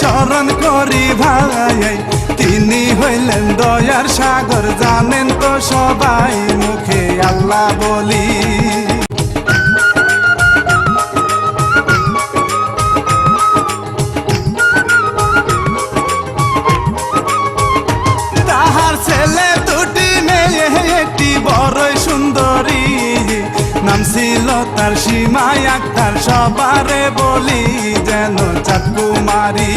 স্মরণ করি ভাই। তিনি হইলেন দয়ার সাগর, জানেন তো সবাই মুখে আল্লাহ বলি। তাহার ছেলে দুটি মেয়ে, একটি বড়ই সুন্দরী। নাম ছিল তার সীমায় আক্তার সবারে বলি, যেন চাকুমারি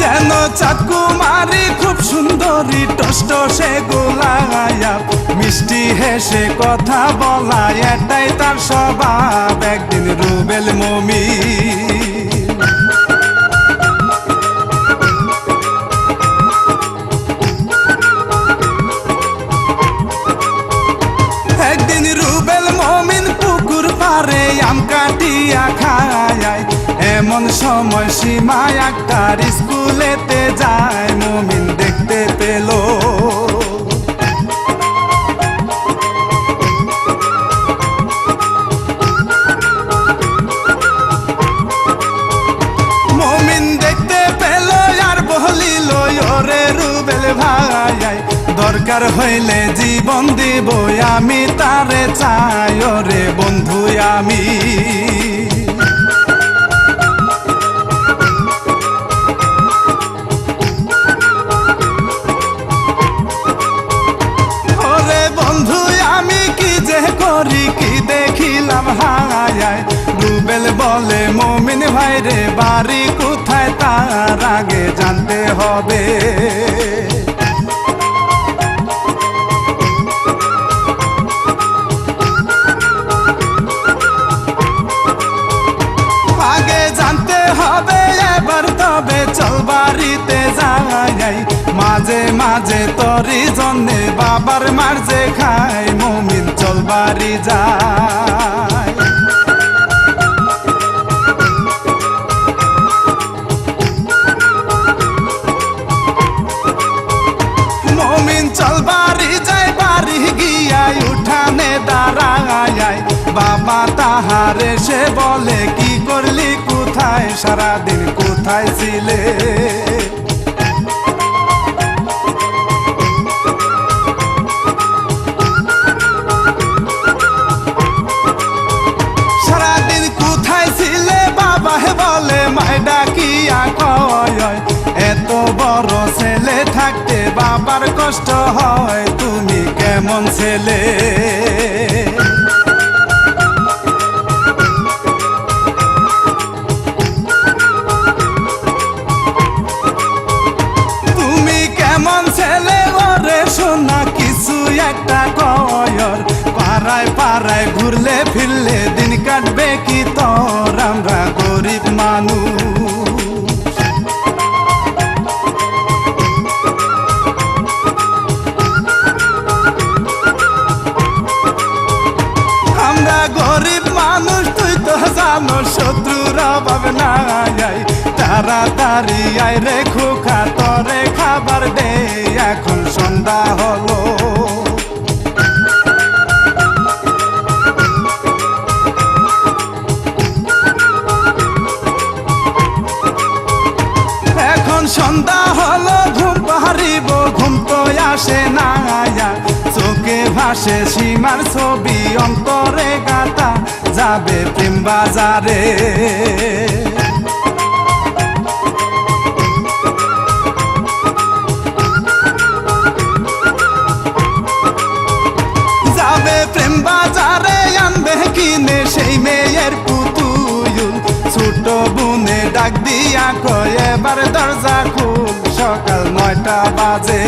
যেন চাকুমারি খুব সুন্দরী টষ্ট সে গোলায়া মিষ্টি হেসে কথা বলা এটাই তার স্বভাব। একদিন রুবেল মমি আম কাটিয়া খায়। এমন সময় সীমায় আক্তার স্কুলেতে যায়। মমিন দেখতে পেল। দরকার হইলে জীবন দিব আমি তারে চাই রে বন্ধু, আমি। কি যে বলে, মমিন ভাই রে বাড়ি কোথায়? তার আগে জানতে হবে। তরি জন্যে বাবার মার্জে খাই মমিন চল বাড়ি যায়। মমিন চল বাড়ি যায়, বাড়ি গিয়াই বাবা তাহারে সে বলে, কি করলি কোথায়? সারাদিন কোথায় ছিলে? ডাকিয়া কয়, এত বড় ছেলে থাকতে বাবার কষ্ট হয়, তুমি কেমন ছেলে? তুমি কেমন ছেলে ওরে শোনা, কিছু একটা কয়র পাড়ায় পাড়ায় ঘুরলে ফিরলে দিন কাটবে কি তোর? আমরা গরিব মানুষ। জানো শত্রুর অভাব নাই তাড়াতাড়ি আয় রে খোকা, তরে খাবার দে এখন সন্ধ্যা হলো। সন্ধ্যা হলো, ঘুম পাহারিব ঘুম তো আসে না ভাসে সীমার ছবি অন্তরে গাতা যাবে প্রেম বাজারে। যাবে প্রেম বাজারে, আনবে কিনে সেই মেয়ের পুতুল। ছোট বুনে ডাক দিয়া কয়, এবার দরজা খুব সকাল নয়টা বাজে।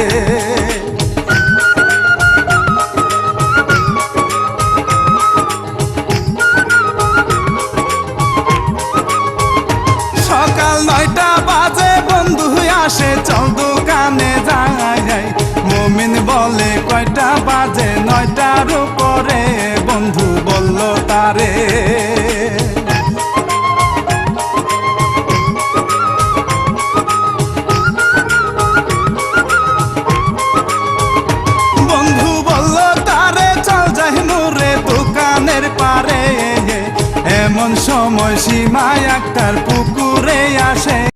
তারে বন্ধু বলল, তারে চল যাই রে দোকানের পারে। এমন সময় সীমায় একটার পুকুরে আসে।